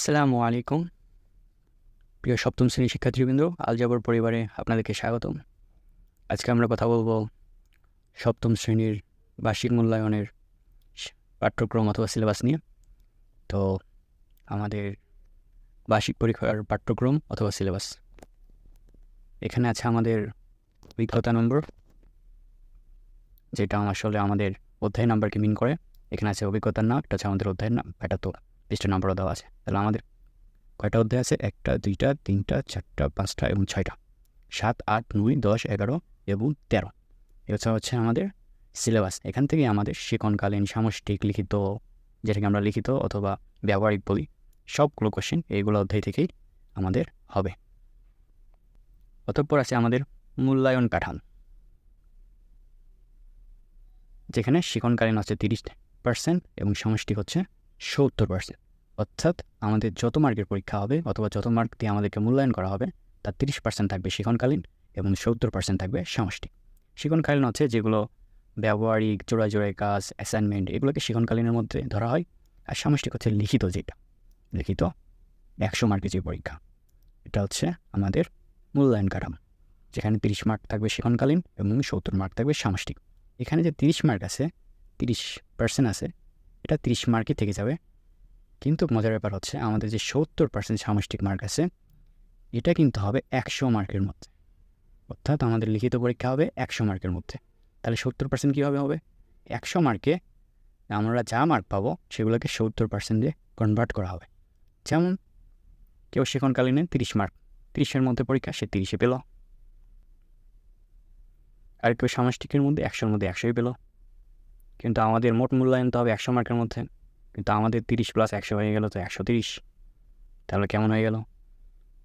আসসালামু আলাইকুম। প্রিয় সপ্তম শ্রেণির শিক্ষার্থীবৃন্দ আলজাবর পরিবারে আপনাদেরকে স্বাগতম। আজকে আমরা কথা বলব সপ্তম শ্রেণির বার্ষিক মূল্যায়নের পাঠ্যক্রম অথবা সিলেবাস নিয়ে। তো আমাদের বার্ষিক পরীক্ষার পাঠ্যক্রম অথবা সিলেবাস। এখানে আছে আমাদের অভিজ্ঞতা নম্বর, যেটা আসলে আমাদের অধ্যায় নাম্বারকে মিন করে। এখানে আছে অভিজ্ঞতার নাম, এটা হচ্ছে আমাদের অধ্যায়ের নাম, এটা তো পৃষ্ঠা নাম্বারও দেওয়া আছে। তাহলে আমাদের কয়টা অধ্যায় আছে? একটা, দুইটা, তিনটা, চারটা, পাঁচটা এবং ছয়টা। সাত, আট, নয়, দশ, এগারো এবং তেরো। এটা হচ্ছে আমাদের সিলেবাস। এখান থেকে আমাদের শিকনকালীন সামষ্টিক লিখিত, যেটাকে আমরা লিখিত অথবা ব্যবহারিক বলি, সবগুলো কোশ্চেন এইগুলো অধ্যায় থেকেই আমাদের হবে। অতঃপর আছে আমাদের মূল্যায়ন কাঠাম, যেখানে শিকনকালীন হচ্ছে তিরিশ পার্সেন্ট এবং সমষ্টিক হচ্ছে সত্তর পার্সেন্ট অর্থাৎ আমাদের যত মার্কের পরীক্ষা হবে অথবা যত মার্ক দিয়ে আমাদেরকে মূল্যায়ন করা হবে, তার তিরিশ পার্সেন্ট থাকবে শিখনকালীন এবং সত্তর পার্সেন্ট থাকবে সামষ্টিক। শিখনকালীন হচ্ছে যেগুলো ব্যবহারিক জোড়া জোড়ায় কাজ অ্যাসাইনমেন্ট এগুলোকে শিখনকালীনের মধ্যে ধরা হয়। আর সামষ্টিক হচ্ছে লিখিত যেটা। লিখিত একশো মার্কের যে পরীক্ষা, এটা হচ্ছে আমাদের মূল্যায়ন কাঠামো। যেখানে তিরিশ মার্ক থাকবে শিখনকালীন এবং সত্তর মার্ক থাকবে সামষ্টিক। এখানে যে তিরিশ মার্ক আছে, তিরিশ পার্সেন্ট আছে এটা তিরিশ মার্কই থেকে যাবে। কিন্তু মজার ব্যাপার হচ্ছে, আমাদের যে সত্তর পার্সেন্ট সামষ্টিক মার্ক আছে, এটা কিন্তু হবে একশো মার্কের মধ্যে। অর্থাৎ আমাদের লিখিত পরীক্ষা হবে একশো মার্কের মধ্যে। তাহলে সত্তর পার্সেন্ট কীভাবে হবে? একশো মার্কে আমরা যা মার্ক পাবো, সেগুলোকে সত্তর পার্সেন্ট কনভার্ট করা হবে। যেমন, কেউ সেখানকালীনে তিরিশ মার্ক তিরিশের মধ্যে পরীক্ষা, সে তিরিশে পেল। আর কেউ সামষ্টিকের মধ্যে একশোর মধ্যে একশোই পেল। কিন্তু আমাদের মোট মূল্যায়ন তো হবে একশো মার্কের মধ্যে। কিন্তু আমাদের তিরিশ প্লাস একশো হয়ে গেল, তো একশো তিরিশ। তাহলে কেমন হয়ে গেল?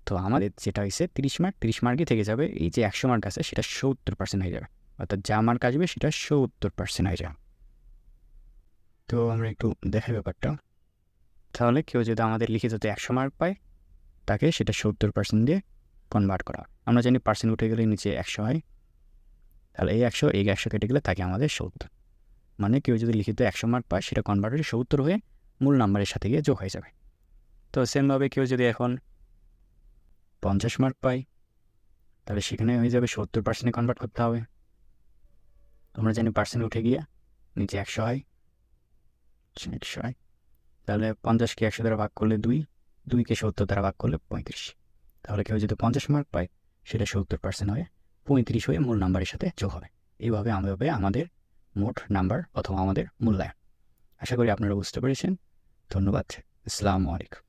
তো আমাদের যেটা হয়েছে, তিরিশ মার্ক, তিরিশ মার্কই থেকে যাবে, এই যে একশো মার্ক আছে, সেটা সত্তর পার্সেন্ট হয়ে যাবে। অর্থাৎ যা মার্ক আসবে, সেটা সত্তর পার্সেন্ট হয়ে যাবে। তো আমরা একটু দেখাই ব্যাপারটা। তাহলে কেউ যদি আমাদের লিখিততে একশো মার্ক পায়, তাকে সেটা সত্তর পার্সেন্ট দিয়ে কনভার্ট করা। আমরা জানি পার্সেন্ট উঠে গেলে নিচে একশো হয়। তাহলে এই একশো এই একশো কেটে গেলে তাকে আমাদের সত্তর। মানে কেউ যদি লিখিত একশো মার্ক পায়, সেটা কনভার্ট হয়ে সত্তর হয়ে মূল নাম্বারের সাথে গিয়ে যোগ হয়ে যাবে। তো সেমভাবে কেউ যদি এখন পঞ্চাশ মার্ক পায়, তাহলে সেখানে হয়ে যাবে সত্তর পার্সেন্টে কনভার্ট করতে হবে। আমরা জানি পার্সেন্ট উঠে গিয়ে নিচে একশো হয় একশো হয়। তাহলে পঞ্চাশকে একশো দ্বারা ভাগ করলে দুই দুইকে সত্তর দ্বারা ভাগ করলে পঁয়ত্রিশ। তাহলে কেউ যদি পঞ্চাশ মার্ক পায়, সেটা সত্তর পার্সেন্ট হয়ে পঁয়ত্রিশ হয়ে মূল নাম্বারের সাথে যোগ হবে। এইভাবে আমাদের মোট নাম্বার অথবা আমাদের মূল্যায়ন। আশা করি আপনারা বুঝতে পেরেছেন। ধন্যবাদ। আসসালামু আলাইকুম।